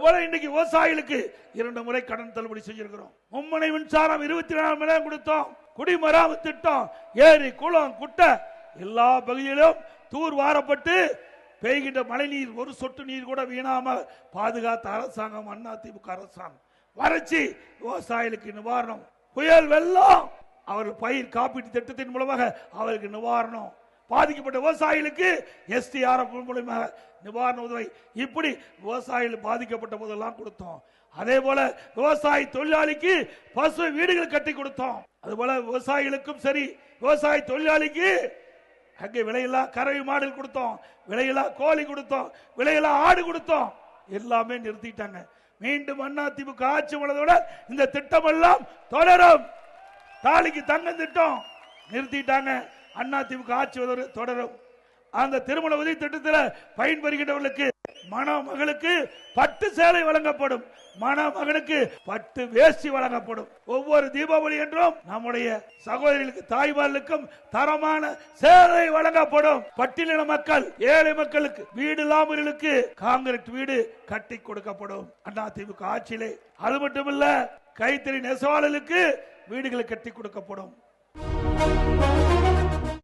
அதுபோல இன்னைக்கு விவசாயிகளுக்கு இரண்டு முறை கடன் தள்ளுபடி செஞ்சிருக்கிறோம். மும்மனை மின்சாரம் இருபத்தி நாலு மணி நேரம் கொடுத்தோம். குடிமராமத்து திட்டம் ஏரி குளம் குட்டை எல்லா பகுதியிலும் தூர் வாரப்பட்டு பெய்கின்ற மழை நீர் ஒரு சொட்டு நீர் கூட வீணாம பாதுகாத்த அரசாங்கம் அண்ணா திமுக அரசாங்கம். வறட்சி விவசாயிகளுக்கு நிவாரணம். புயல் வெள்ளம் அவர் பயிர் காப்பீட்டு திட்டத்தின் மூலமாக அவருக்கு நிவாரணம். பாதிக்கப்பட்ட விவசாயிகளுக்கு எஸ்டிஆர்எஃப் மூலமாக நிவாரண உதவி. இப்படி விவசாயிகள் பாதிக்கப்பட்ட போதெல்லாம் கொடுத்தோம். அதே போல விவசாய தொழிலாளிக்கு பசு வீடுகள் கட்டி கொடுத்தோம். அதுபோல விவசாயிகளுக்கும் சரி விவசாய தொழிலாளிக்கு அங்கே விலையில்லா கறவை மாடல் கொடுத்தோம் விலையில்லா கோழி கொடுத்தோம் விலையில்லா ஆடு கொடுத்தோம். எல்லாமே நிறுத்திட்டாங்க. மீண்டும் அண்ணா திமுக ஆட்சி உள்ளதோட இந்த திட்டம் எல்லாம் தொடரும். தாலிக்கு தங்கம் திட்டம் நிறுத்திட்டாங்க. அண்ணா திமுக ஆட்சி தொடரும். அந்த திருமண உதவி திட்டத்தில் பயன்பெறுகின்றவர்களுக்கு மணமகளுக்கு பட்டு சேலை வழங்கப்படும். மணமகனுக்கு பட்டு வேஷ்டி வழங்கப்படும். ஒவ்வொரு தீபாவளி என்றும் நம்முடைய சகோதரிகளுக்கு தாய்மார்களுக்கும் தரமான சேலை வழங்கப்படும். பட்டியலின மக்கள் ஏழை மக்களுக்கு வீடு இல்லாமலுக்கு காங்கிரீட் வீடு கட்டி கொடுக்கப்படும். அண்ணா திமுக ஆட்சியிலே. அது மட்டுமல்ல கைத்தறி நெசவாளர்களுக்கு வீடுகளை கட்டி கொடுக்கப்படும்.